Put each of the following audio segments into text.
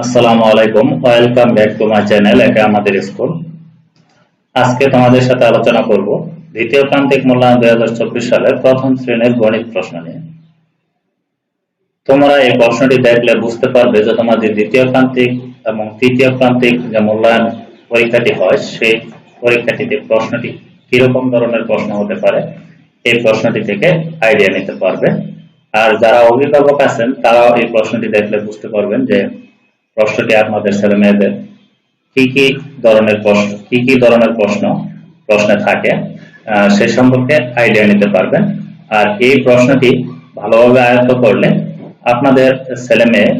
আসসালামু আলাইকুম। Welcome back to my channel এটা আমাদের স্কুল। আজকে তোমাদের সাথে আলোচনা করব দ্বিতীয় প্রান্তিক মূল্যায়ন দুই হাজার চব্বিশ সালের প্রথম শ্রেণির গণিত প্রশ্ন নিয়ে। তোমরা এই প্রশ্নটি দেখলে বুঝতে পারবে যে তোমাদের দ্বিতীয় প্রান্তিক এবং তৃতীয় প্রান্তিক যে মূল্যায়ন পরীক্ষাটি হয়, সেই পরীক্ষাটিতে প্রশ্নটি কীরকম ধরনের প্রশ্ন হতে পারে, এই প্রশ্নটি থেকে আইডিয়া নিতে পারবে। আর যারা অভিভাবক আছেন, তারাও এই প্রশ্নটি দেখলে বুঝতে পারবেন যে প্রশ্নটি আপনাদের ছেলে মেয়েদের? কি কি ধরনের প্রশ্ন, কি কি ধরনের প্রশ্ন, প্রশ্নে থাকে সে সম্পর্কে আইডিয়া নিতে পারবেন। আর এই প্রশ্নটি ভালোভাবে আয়ত্ত করলে আপনাদের ছেলে মেয়ে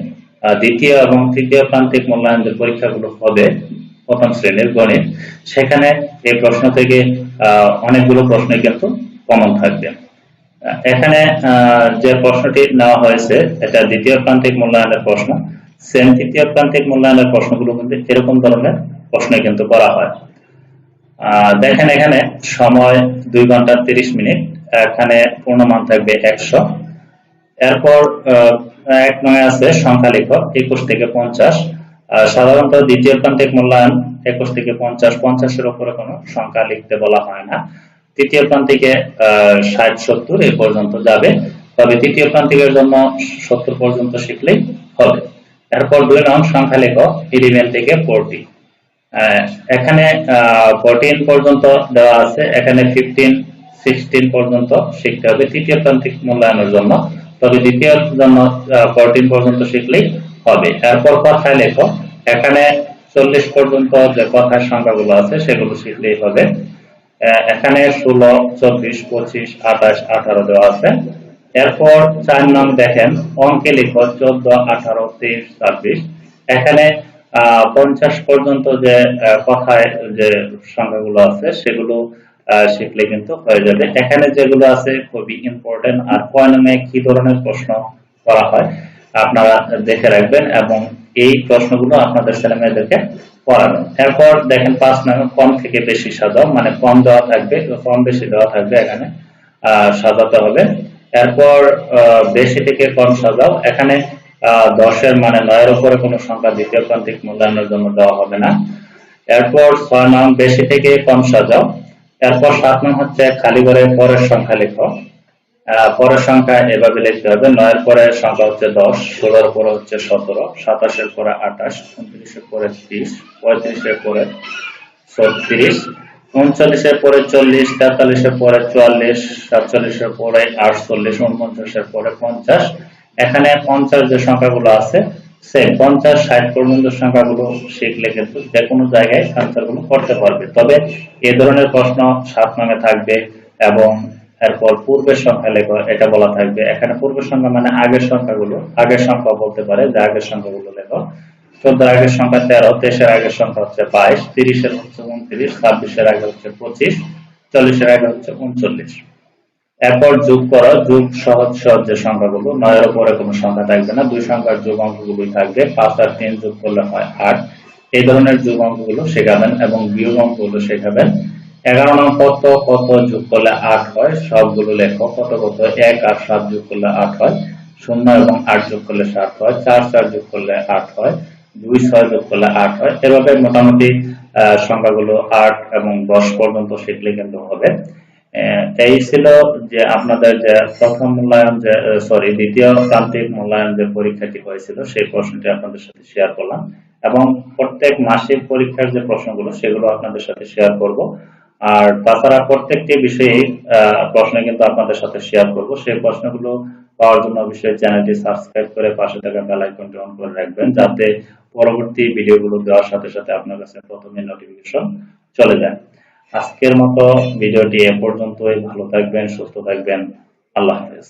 দ্বিতীয় এবং তৃতীয় প্রান্তিক মূল্যায়ন যে পরীক্ষাগুলো হবে, প্রথম শ্রেণির গণিত, সেখানে এই প্রশ্ন থেকে অনেকগুলো প্রশ্ন কিন্তু কমন থাকবে। এখানে যে প্রশ্নটি নেওয়া হয়েছে, এটা দ্বিতীয় প্রান্তিক মূল্যায়নের প্রশ্ন। সেম তৃতীয় প্রান্তিক মূল্যায়নের প্রশ্নগুলো কিন্তু এরকম ধরনের প্রশ্ন কিন্তু করা হয়। দেখেন এখানে সময় দুই ঘণ্টা তিরিশ মিনিট, এখানে পূর্ণমান থাকবে একশো। এরপর এক নয় আছে সংখ্যা লিখ একুশ থেকে পঞ্চাশ। সাধারণত দ্বিতীয় প্রান্তিক মূল্যায়ন একুশ থেকে পঞ্চাশ, পঞ্চাশের উপরে কোনো সংখ্যা লিখতে বলা হয় না। তৃতীয় প্রান্তিকে ষাট, সত্তর এই পর্যন্ত যাবে। তবে তৃতীয় প্রান্তিকের জন্য সত্তর পর্যন্ত শিখলেই হবে। এরপর দুই নং সংখ্যা লেখ ইলেভেন থেকে ফোরটি এখানে ফোরটিন পর্যন্ত দেওয়া আছে, এখানে ফিফটিন সিক্সটিন পর্যন্ত শিখতে হবে তৃতীয় প্রান্তিক মূল্যায়নের জন্য। তবে দ্বিতীয় জন্য ফোরটিন পর্যন্ত শিখলেই হবে। এরপর কথায় লেখো, এখানে চল্লিশ পর্যন্ত যে কথার সংখ্যাগুলো আছে, সেগুলো শিখলেই হবে। এখানে ষোলো, চব্বিশ, পঁচিশ, আঠাশ, আঠারো দেওয়া আছে। এরপর চার নং দেখেন, অঙ্কে লিখো, চোদ্দ, আঠারো, তেইশ, ছাব্বিশ। এখানে পঞ্চাশ পর্যন্ত যে কথায় যে সংখ্যাগুলো আছে, সেগুলো শিখলে কিন্তু হয়ে যাবে। এখানে যেগুলো আছে, খুবই ইম্পর্টেন্ট আর কয় নামে কি ধরনের প্রশ্ন করা হয়, আপনারা দেখে রাখবেন এবং এই প্রশ্নগুলো আপনাদের ছেলে মেয়েদেরকে পড়াবেন। এরপর দেখেন, পাঁচ নামে কম থেকে বেশি সাজাও মানে কম দেওয়া থাকবে, কম বেশি দেওয়া থাকবে এখানে সাজাতে হবে। এরপর বেশি থেকে কম সাজাও। এখানে দশের মানে নয়ের উপরে কোনো সংখ্যা দ্বিতীয় প্রান্তিক মূল্যায়নের জন্য দেওয়া হবে না। এরপর ছয় নং, বেশি থেকে কম সাজাও। এরপর সাত নং হচ্ছে খালি ঘরে পরের সংখ্যা লেখো। পরের সংখ্যা এভাবে লিখতে হবে। নয়ের পরে সংখ্যা হচ্ছে দশ, ষোলোর পরে হচ্ছে সতেরো, সাতাশের পরে আঠাশ, উনত্রিশের পরে ত্রিশ, পঁয়ত্রিশের পরে ছত্রিশ উনচল্লিশের পরে চল্লিশ, তেতাল্লিশের পরে চুয়াল্লিশ, সাতচল্লিশের পরে আটচল্লিশ, উনপঞ্চাশের পরে পঞ্চাশ। এখানে পঞ্চাশ যে সংখ্যাগুলো আছে সেম পঞ্চাশ, ষাট পর্যন্ত সংখ্যাগুলো শিখলে কিন্তু যে কোনো জায়গায় আনসারগুলো করতে পারবে। তবে এ ধরনের প্রশ্ন সাত নামে থাকবে এবং এরপর পূর্বের সংখ্যা লেখো, এটা বলা থাকবে। এখানে পূর্বের সংখ্যা মানে আগের সংখ্যাগুলো, আগের সংখ্যা বলতে পারে যে আগের সংখ্যাগুলো লেখো। চোদ্দ আগের সংখ্যা তেরো, তেইশের আগের সংখ্যা হচ্ছে বাইশ, তিরিশের হচ্ছে উনত্রিশ, ছাব্বিশের আগে হচ্ছে পঁচিশ, চল্লিশের আগে হচ্ছে উনচল্লিশ। এরপর যোগ করো, যোগ সহজ সহজ যে সংখ্যাগুলো, নয়ের উপরে কোনো সংখ্যা থাকবে না, দুই সংখ্যার যোগ অঙ্কগুলোই থাকবে, পাঁচ আর তিন যোগ করলে হয় আট। এই ধরনের যোগ অঙ্কগুলো শেখাবেন এবং বিয়োগ অঙ্কগুলো শেখাবেন। এগারো নং কত কত যোগ করলে আট হয়? সবগুলো লেখো, কত কত? এক আর সাত যোগ করলে আট হয়। শূন্য এবং আট যোগ করলে সাত হয়। চার চার যোগ করলে আট হয়। দুই ছয় যোগ করলে আট হয়। এভাবে মোটামুটি সংখ্যাগুলো আট এবং দশ পর্যন্ত শিখলে কিন্তু হবে। এই ছিল যে আপনাদের যে প্রথম মূল্যায়ন যে সরি দ্বিতীয় প্রান্তিক মূল্যায়ন যে পরীক্ষাটি হয়েছিল, সেই প্রশ্নটি আপনাদের সাথে শেয়ার করলাম। এবং প্রত্যেক মাসিক পরীক্ষার যে প্রশ্নগুলো, সেগুলো আপনাদের সাথে শেয়ার করব। আর তাছাড়া প্রত্যেকটি বিষয়ে প্রশ্ন কিন্তু আপনাদের সাথে শেয়ার করব। সেই প্রশ্নগুলো পাওয়ার জন্য অবশ্যই চ্যানেলটি সাবস্ক্রাইব করে পাশে থাকা বেল আইকনটি অন করে রাখবেন, যাতে পরবর্তী ভিডিওগুলো দেওয়ার সাথে সাথে আপনার কাছে প্রথমে নোটিফিকেশন চলে যায়। আজকের মতো ভিডিওটি এ পর্যন্তই। ভালো থাকবেন, সুস্থ থাকবেন। আল্লাহ হাফেজ।